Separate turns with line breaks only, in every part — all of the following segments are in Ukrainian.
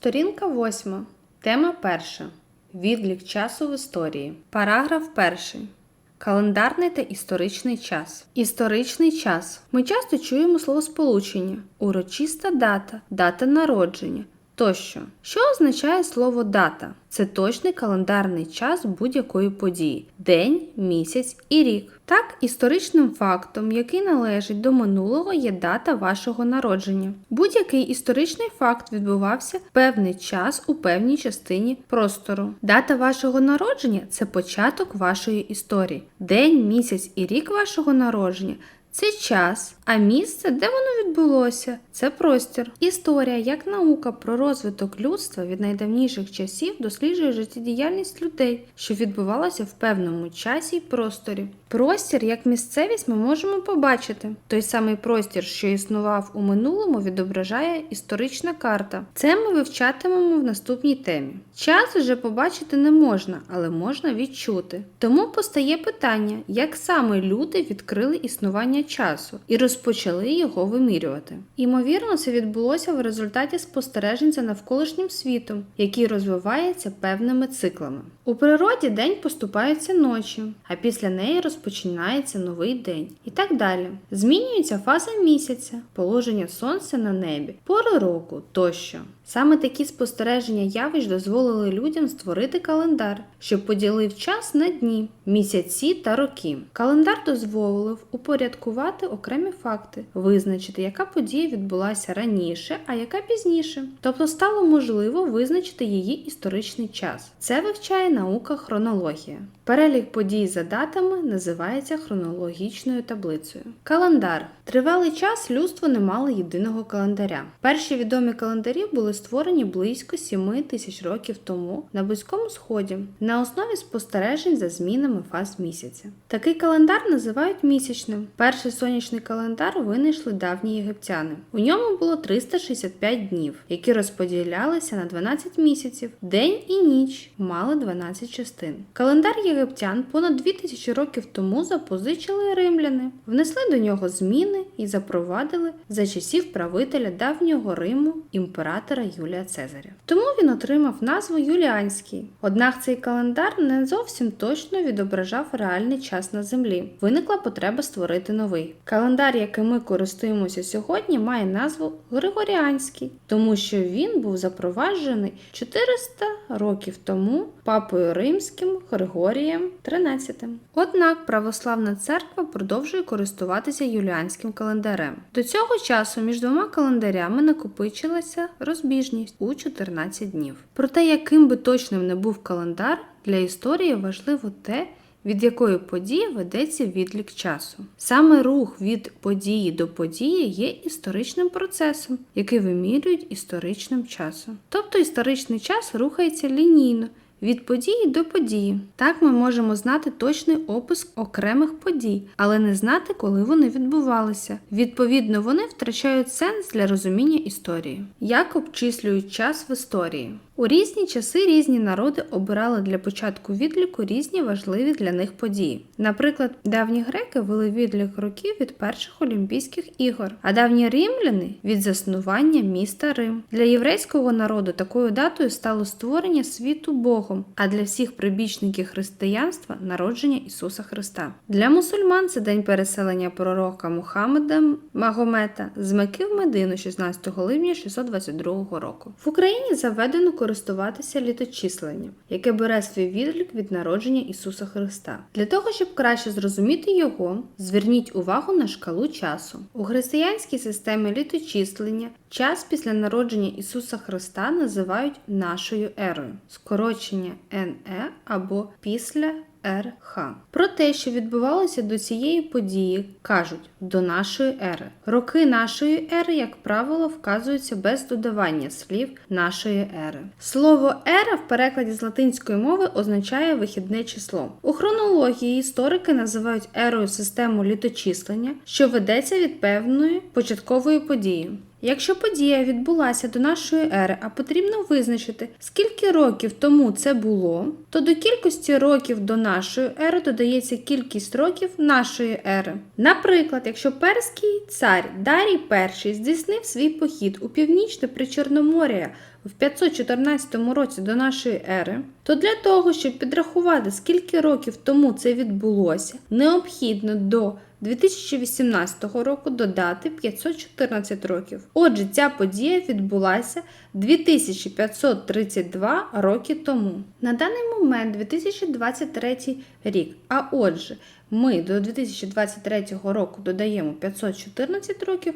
Сторінка 8. Тема 1. Відлік часу в історії. Параграф 1. Календарний та історичний час. Історичний час. Ми часто чуємо словосполучення урочиста дата, дата народження тощо. Що означає слово дата? Це точний календарний час будь-якої події день, місяць і рік. Так, історичним фактом, який належить до минулого, є дата вашого народження. Будь-який історичний факт відбувався певний час у певній частині простору. Дата вашого народження це початок вашої історії. День, місяць і рік вашого народження. Це час, а місце, де воно відбулося, це простір. Історія, як наука про розвиток людства від найдавніших часів досліджує життєдіяльність людей, що відбувалася в певному часі й просторі. Простір як місцевість ми можемо побачити. Той самий простір, що існував у минулому, відображає історична карта. Це ми вивчатимемо в наступній темі. Час вже побачити не можна, але можна відчути. Тому постає питання, як саме люди відкрили існування часу і розпочали його вимірювати. Імовірно, це відбулося в результаті спостережень за навколишнім світом, який розвивається певними циклами. У природі день поступається ночі, а після неї розпочинається новий день і так далі. Змінюється фаза місяця, положення сонця на небі, пори року тощо. Саме такі спостереження явищ дозволили людям створити календар, що поділив час на дні, місяці та роки. Календар дозволив упорядкувати окремі факти, визначити, яка подія відбулася раніше, а яка пізніше. Тобто стало можливо визначити її історичний час. Це вивчає наука хронологія. Перелік подій за датами називається хронологічною таблицею. Календар. Тривалий час людство не мало єдиного календаря. Перші відомі календарі були створені близько 7 тисяч років тому на Близькому Сході на основі спостережень за змінами фаз місяця. Такий календар називають місячним. Перший сонячний календар винайшли давні єгиптяни. У ньому було 365 днів, які розподілялися на 12 місяців. День і ніч мали 12 частин. Календар єгиптян понад 2000 років тому запозичили римляни, внесли до нього зміни і запровадили за часів правителя давнього Риму імператора Юлія Цезаря. Тому він отримав назву Юліанський. Однак цей календар не зовсім точно відображав реальний час на землі. Виникла потреба створити новий. Календар, яким ми користуємося сьогодні, має назву Григоріанський, тому що він був запроваджений 400 років тому папою римським Григорієм XIII. Однак православна церква продовжує користуватися юліанським календарем. До цього часу між двома календарями накопичилася розбіжність у 14 днів. Проте, яким би точним не був календар, для історії важливо те, від якої події ведеться відлік часу. Саме рух від події до події є історичним процесом, який вимірюють історичним часом. Тобто історичний час рухається лінійно. Від події до події. Так ми можемо знати точний опис окремих подій, але не знати, коли вони відбувалися. Відповідно, вони втрачають сенс для розуміння історії. Як обчислюють час в історії? У різні часи різні народи обирали для початку відліку різні важливі для них події. Наприклад, давні греки вели відлік років від перших Олімпійських ігор, а давні римляни від заснування міста Рим. Для єврейського народу такою датою стало створення світу Богом, а для всіх прибічників християнства народження Ісуса Христа. Для мусульман це день переселення пророка Мухаммеда Магомета з Мекки в Медину 16 липня 622 року. В Україні заведено користуватися літочисленням, яке бере свій відлік від народження Ісуса Христа. Для того, щоб краще зрозуміти його, зверніть увагу на шкалу часу. У християнській системі літочислення час після народження Ісуса Христа називають нашою ерою, скорочення НЕ або після РХ. Про те, що відбувалося до цієї події, кажуть до нашої ери. Роки нашої ери, як правило, вказуються без додавання слів нашої ери. Слово ера в перекладі з латинської мови означає вихідне число. У хронології історики називають ерою систему літочислення, що ведеться від певної початкової події. Якщо подія відбулася до нашої ери, а потрібно визначити, скільки років тому це було, то до кількості років до нашої ери додається кількість років нашої ери. Наприклад, якщо перський цар Дарій І здійснив свій похід у північне Причорномор'я в 514 році до нашої ери, то для того, щоб підрахувати, скільки років тому це відбулося, необхідно до 2018 року додати 514 років. Отже, ця подія відбулася 2532 роки тому. На даний момент 2023 рік. А отже, ми до 2023 року додаємо 514 років.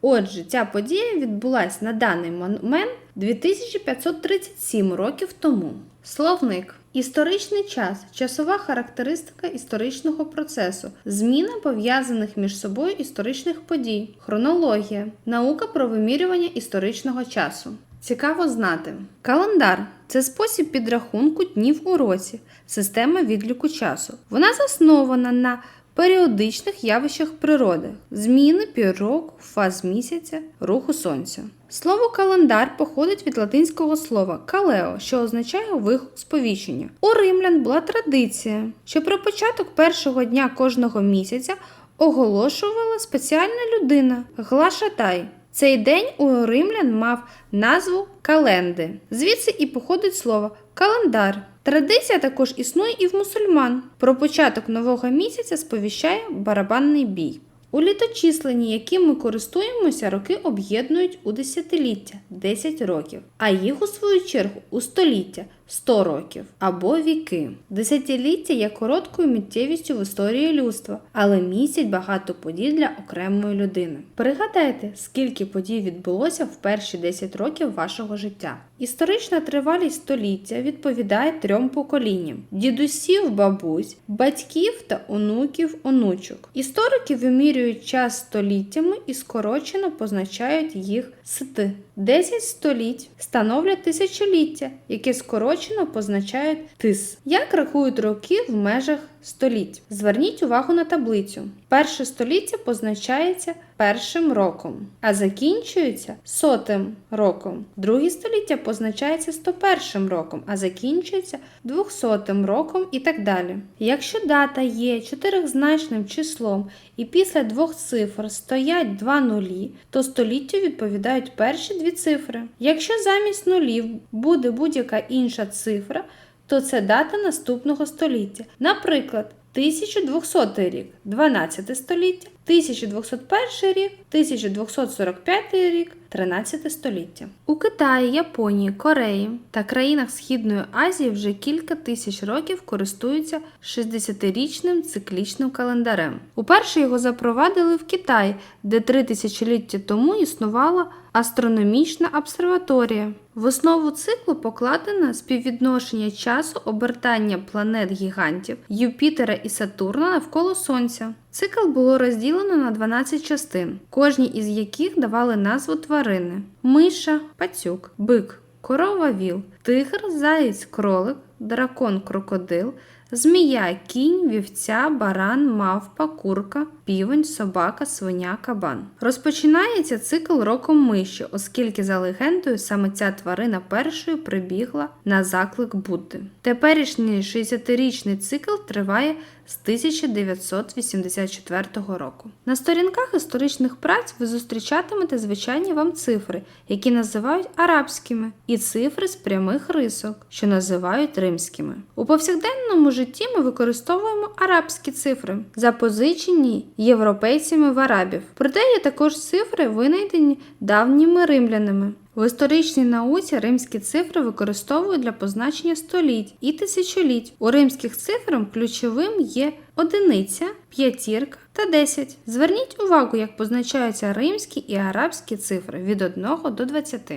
Отже, ця подія відбулася на даний момент 2537 років тому. Словник. Історичний час часова характеристика історичного процесу, зміна пов'язаних між собою історичних подій, хронологія, наука про вимірювання історичного часу. Цікаво знати. Календар це спосіб підрахунку днів у році, система відліку часу. Вона заснована на періодичних явищах природи, зміни півроку, фаз місяця, руху сонця. Слово календар походить від латинського слова калео, що означає вигук сповіщення. У римлян була традиція, що про початок першого дня кожного місяця оголошувала спеціальна людина глашатай. Цей день у римлян мав назву календи. Звідси і походить слово календар. Традиція також існує і в мусульман. Про початок нового місяця сповіщає барабанний бій. У літочисленні, яким ми користуємося, роки об'єднують у десятиліття 10 років, а їх у свою чергу у століття 100 років або віки. Десятиліття є короткою миттєвістю в історії людства, але містять багато подій для окремої людини. Пригадайте, скільки подій відбулося в перші 10 років вашого життя. Історична тривалість століття відповідає трьом поколінням: дідусів, бабусь, батьків та онуків, онучок. Історики вимірюють час століттями і скорочено позначають їх ст. 10 століть становлять тисячоліття, яке скорочено позначають тис. Як рахують роки в межах століть? Зверніть увагу на таблицю. Перше століття позначається першим роком, а закінчується сотим роком. Друге століття позначається 101 роком, а закінчується 200 роком і так далі. Якщо дата є чотиризначним числом і після двох цифр стоять два нулі, то століттю відповідають перші дві цифри. Якщо замість нулів буде будь-яка інша цифра, то це дата наступного століття. Наприклад, 1200 рік 12 століття, 1201 рік, 1245 рік, 13 століття. У Китаї, Японії, Кореї та країнах Східної Азії вже кілька тисяч років користуються 60-річним циклічним календарем. Уперше його запровадили в Китаї, де три тисячоліття тому існувала астрономічна обсерваторія. В основу циклу покладено співвідношення часу обертання планет гігантів Юпітера і Сатурна навколо Сонця. Цикл було розділено на 12 частин, кожній із яких давали назву тварини: миша, пацюк, бик, корова віл, тигр, заєць, кролик, дракон, крокодил, змія, кінь, вівця, баран, мавпа, курка, півень, собака, свиня, кабан. Розпочинається цикл роком миші, оскільки за легендою саме ця тварина першою прибігла на заклик Будди. Теперішній 60-річний цикл триває з 1984 року. На сторінках історичних праць ви зустрічатимете звичайні вам цифри, які називають арабськими, і цифри з прямих рисок, що називають римськими. У повсякденному житті ми використовуємо арабські цифри, запозичені європейцями в арабів. Проте є також цифри, винайдені давніми римлянами. В історичній науці римські цифри використовують для позначення століть і тисячоліть. У римських цифрах ключовим є одиниця, п'ятірка та 10. Зверніть увагу, як позначаються римські і арабські цифри від 1 до 20.